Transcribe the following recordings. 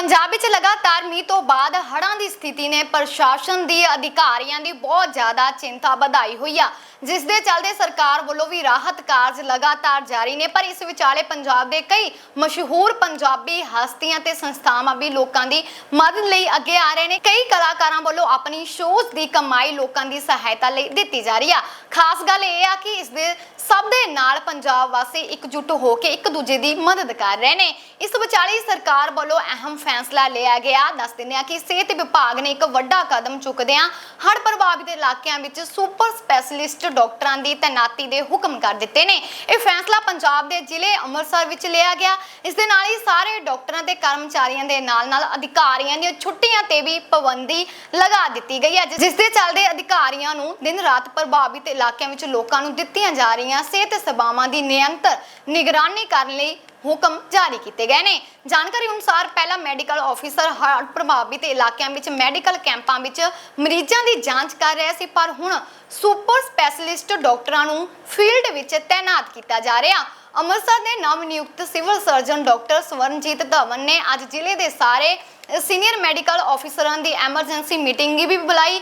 ਪੰਜਾਬ ਵਿੱਚ ਲਗਾਤਾਰ ਮੀਂਹ ਤੋਂ ਬਾਅਦ ਹੜ੍ਹਾਂ ਦੀ ਸਥਿਤੀ ਨੇ ਪ੍ਰਸ਼ਾਸਨ ਦੀ ਅਧਿਕਾਰੀਆਂ ਦੀ ਬਹੁਤ ਜ਼ਿਆਦਾ ਚਿੰਤਾ ਵਧਾਈ ਹੋਈ ਆ, ਜਿਸ ਦੇ ਚੱਲਦੇ ਸਰਕਾਰ ਵੱਲੋਂ ਵੀ ਰਾਹਤ ਕਾਰਜ ਲਗਾਤਾਰ ਜਾਰੀ ਨੇ, ਪਰ ਇਸ ਵਿਚਾਲੇ ਪੰਜਾਬ ਦੇ ਕਈ ਮਸ਼ਹੂਰ ਪੰਜਾਬੀ ਹਸਤੀਆਂ ਤੇ ਸੰਸਥਾਵਾਂ ਵੀ ਲੋਕਾਂ ਦੀ ਮਦਦ ਲਈ ਅੱਗੇ ਆ ਰਹੇ ਨੇ। ਕਈ ਕਲਾਕਾਰਾਂ ਵੱਲੋਂ ਆਪਣੀ ਸ਼ੋਜ਼ ਦੀ ਕਮਾਈ ਲੋਕਾਂ ਦੀ ਸਹਾਇਤਾ ਲਈ ਦਿੱਤੀ ਜਾ ਰਹੀ ਆ। ਖਾਸ ਗੱਲ ਇਹ ਆ ਕਿ ਇਸ ਦੇ ਸਭ ਦੇ ਨਾਲ ਪੰਜਾਬ ਵਾਸੀ ਇਕਜੁੱਟ ਹੋ ਕੇ ਇੱਕ ਦੂਜੇ ਦੀ ਮਦਦ ਕਰ ਰਹੇ ਨੇ। ਇਸ ਵਿਚਾਲੇ ਸਰਕਾਰ ਵੱਲੋਂ ਅਹਿਮ ਫੈਸਲਾ ਲਿਆ ਗਿਆ। ਦੱਸ ਦਿੰਦੇ ਆ ਕਿ ਸਿਹਤ ਵਿਭਾਗ ਨੇ ਇੱਕ ਵੱਡਾ ਕਦਮ ਚੁੱਕਦਿਆਂ ਹੜ੍ਹ ਪ੍ਰਭਾਵਿਤ ਇਲਾਕਿਆਂ ਵਿੱਚ ਸੁਪਰ ਸਪੈਸ਼ਲਿਸਟ ਡਾਕਟਰਾਂ ਦੀ ਤੈਨਾਤੀ ਦੇ ਹੁਕਮ ਕਰ ਦਿੱਤੇ ਨੇ। ਇਹ ਫੈਸਲਾ ਪੰਜਾਬ ਦੇ ਜ਼ਿਲ੍ਹੇ ਅੰਮ੍ਰਿਤਸਰ ਵਿੱਚ ਲਿਆ ਗਿਆ। ਇਸ ਦੇ ਨਾਲ ਹੀ ਸਾਰੇ ਡਾਕਟਰਾਂ ਤੇ ਕਰਮਚਾਰੀਆਂ ਦੇ ਨਾਲ ਨਾਲ ਅਧਿਕਾਰੀਆਂ ਦੀਆਂ ਛੁੱਟੀਆਂ ਤੇ ਵੀ ਪਾਬੰਦੀ ਲਗਾ ਦਿੱਤੀ ਗਈ ਹੈ। ਜਿਸ ਦੇ ਚੱਲਦੇ ਅਧਿਕਾਰੀਆਂ ਨੂੰ ਦਿਨ ਰਾਤ ਪ੍ਰਭਾਵਿਤ ਇਲਾਕਿਆਂ ਵਿੱਚ ਲੋਕਾਂ ਨੂੰ ਦਿੱਤੀਆਂ ਜਾ ਰਹੀਆਂ ਸਿਹਤ ਸੇਵਾਵਾਂ ਦੀ ਨਿਯੰਤਰ ਨਿਗਰਾਨੀ ਕਰਨ ਲਈ ਹੁਕਮ ਜਾਰੀ ਕੀਤੇ ਗਏ ਨੇ। ਜਾਣਕਾਰੀ ਅਨੁਸਾਰ ਪਹਿਲਾ ਮੈਡੀਕਲ ਆਫੀਸਰ ਹੜ੍ਹ ਪ੍ਰਭਾਵਿਤ ਇਲਾਕਿਆਂ ਵਿੱਚ ਮੈਡੀਕਲ ਕੈਂਪਾਂ ਵਿੱਚ ਮਰੀਜ਼ਾਂ ਦੀ ਜਾਂਚ ਕਰ ਰਿਹਾ ਸੀ, ਪਰ ਹੁਣ ਸੁਪਰ ਸਪੈਸ਼ਲਿਸਟ ਡਾਕਟਰਾਂ ਨੂੰ ਫੀਲਡ ਵਿੱਚ ਤਾਇਨਾਤ ਕੀਤਾ ਜਾ ਰਿਹਾ। ਅੰਮ੍ਰਿਤਸਰ ਦੇ ਨਵ ਨਿਯੁਕਤ civil surgeon doctor Swarnjit Dhawan ਨੇ ਅੱਜ ਜ਼ਿਲ੍ਹੇ ਦੇ ਸਾਰੇ ਸੀਨੀਅਰ ਮੈਡੀਕਲ ਆਫੀਸਰਾਂ ਦੀ ਐਮਰਜੈਂਸੀ ਮੀਟਿੰਗ ਵੀ ਬੁਲਾਈ।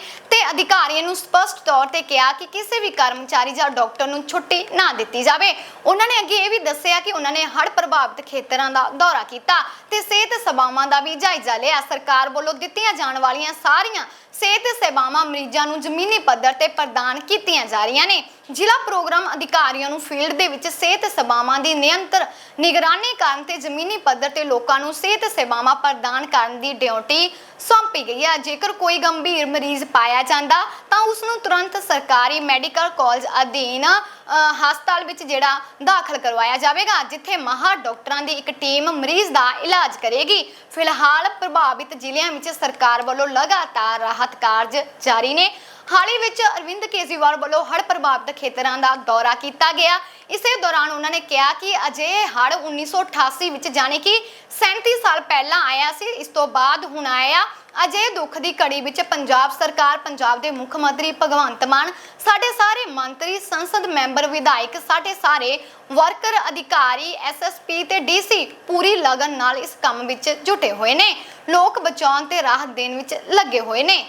ਅਧਿਕਾਰੀਆਂ ਨੂੰ ਸਪਸ਼ਟ ਤੌਰ ਤੇ ਕਿਹਾ ਕਿ ਕਿਸੇ ਵੀ ਕਰਮਚਾਰੀ ਜਾਂ ਡਾਕਟਰ ਨੂੰ ਛੁੱਟੀ ਨਾ ਦਿੱਤੀ ਜਾਵੇ। ਉਹਨਾਂ ਨੇ ਅੱਗੇ ਇਹ ਵੀ ਦੱਸਿਆ ਕਿ ਉਹਨਾਂ ਨੇ ਹੜ੍ਹ ਪ੍ਰਭਾਵਿਤ ਖੇਤਰਾਂ ਦਾ ਦੌਰਾ ਕੀਤਾ ਤੇ ਸਿਹਤ ਸੇਵਾਵਾਂ ਦਾ ਵੀ ਜਾਇਜ਼ਾ ਲਿਆ। ਸਰਕਾਰ ਵੱਲੋਂ ਦਿੱਤੀਆਂ ਜਾਣ ਵਾਲੀਆਂ ਸਾਰੀਆਂ ਸਿਹਤ ਸੇਵਾਵਾਂ ਮਰੀਜ਼ਾਂ ਨੂੰ ਜ਼ਮੀਨੀ ਪੱਧਰ ਤੇ ਪ੍ਰਦਾਨ ਕੀਤੀਆਂ ਜਾ ਰਹੀਆਂ ਨੇ। ਜ਼ਿਲ੍ਹਾ ਪ੍ਰੋਗਰਾਮ ਅਧਿਕਾਰੀਆਂ ਨੂੰ ਫੀਲਡ ਦੇ ਵਿੱਚ ਸਿਹਤ ਸੇਵਾਵਾਂ ਦੀ ਨਿਯੰਤਰ ਨਿਗਰਾਨੀ ਕਰਨ ਤੇ ਜ਼ਮੀਨੀ ਪੱਧਰ ਤੇ ਲੋਕਾਂ ਨੂੰ ਸਿਹਤ ਸੇਵਾਵਾਂ ਪ੍ਰਦਾਨ ਕਰਨ ਦੀ ਡਿਊਟੀ ਸੌਂਪੀ ਗਈ ਹੈ। ਜੇਕਰ ਕੋਈ ਗੰਭੀਰ ਮਰੀਜ਼ ਪਾਇਆ ਜਾਂਦਾ, ਤਾਂ ਉਸ ਨੂੰ ਤੁਰੰਤ ਸਰਕਾਰੀ ਮੈਡੀਕਲ ਕਾਲਜ ਅਧੀਨ ਹਸਪਤਾਲ ਵਿੱਚ ਜਿਹੜਾ ਦਾਖਲ ਕਰਵਾਇਆ ਜਾਵੇਗਾ, ਜਿੱਥੇ ਮਾਹਰ ਡਾਕਟਰਾਂ ਦੀ ਇੱਕ ਟੀਮ ਮਰੀਜ਼ ਦਾ ਇਲਾਜ ਕਰੇਗੀ। ਫਿਲਹਾਲ ਪ੍ਰਭਾਵਿਤ ਜ਼ਿਲ੍ਹਿਆਂ ਵਿੱਚ ਸਰਕਾਰ ਵੱਲੋਂ ਲਗਾਤਾਰ ਰਾਹਤ ਕਾਰਜ ਜਾਰੀ ਨੇ। ਹਾਲ ਹੀ ਵਿੱਚ ਅਰਵਿੰਦ ਕੇਜਰੀਵਾਲ ਵੱਲੋਂ ਹੜ੍ਹ ਪ੍ਰਭਾਵਿਤ ਖੇਤਰਾਂ ਦਾ ਦੌਰਾ ਕੀਤਾ ਗਿਆ। ਇਸੇ ਦੌਰਾਨ ਉਹਨਾਂ ਨੇ ਕਿਹਾ ਕਿ ਅਜੇ ਹੜ੍ਹ 1988 ਵਿੱਚ ਜਾਣੀ ਕਿ 37 ਸਾਲ ਪਹਿਲਾਂ ਆਇਆ ਸੀ, ਇਸ ਤੋਂ ਬਾਅਦ ਹੁਣ ਆਇਆ। ਅਜੇ ਦੁੱਖ ਦੀ ਘੜੀ ਵਿੱਚ ਪੰਜਾਬ ਸਰਕਾਰ, ਪੰਜਾਬ ਦੇ ਮੁੱਖ ਮੰਤਰੀ ਭਗਵੰਤ ਮਾਨ, ਸਾਡੇ ਸਾਰੇ ਮੰਤਰੀ, ਸੰਸਦ ਮੈਂਬਰ, ਵਿਧਾਇਕ, ਸਾਡੇ ਸਾਰੇ ਵਰਕਰ, ਅਧਿਕਾਰੀ ਐਸਐਸਪੀ ਤੇ ਡੀਸੀ ਪੂਰੀ ਲਗਨ ਨਾਲ ਇਸ ਕੰਮ ਵਿੱਚ ਜੁਟੇ ਹੋਏ ਨੇ। ਲੋਕ ਬਚਾਉਣ ਤੇ ਰਾਹਤ ਦੇਣ ਵਿੱਚ ਲੱਗੇ ਹੋਏ ਨੇ।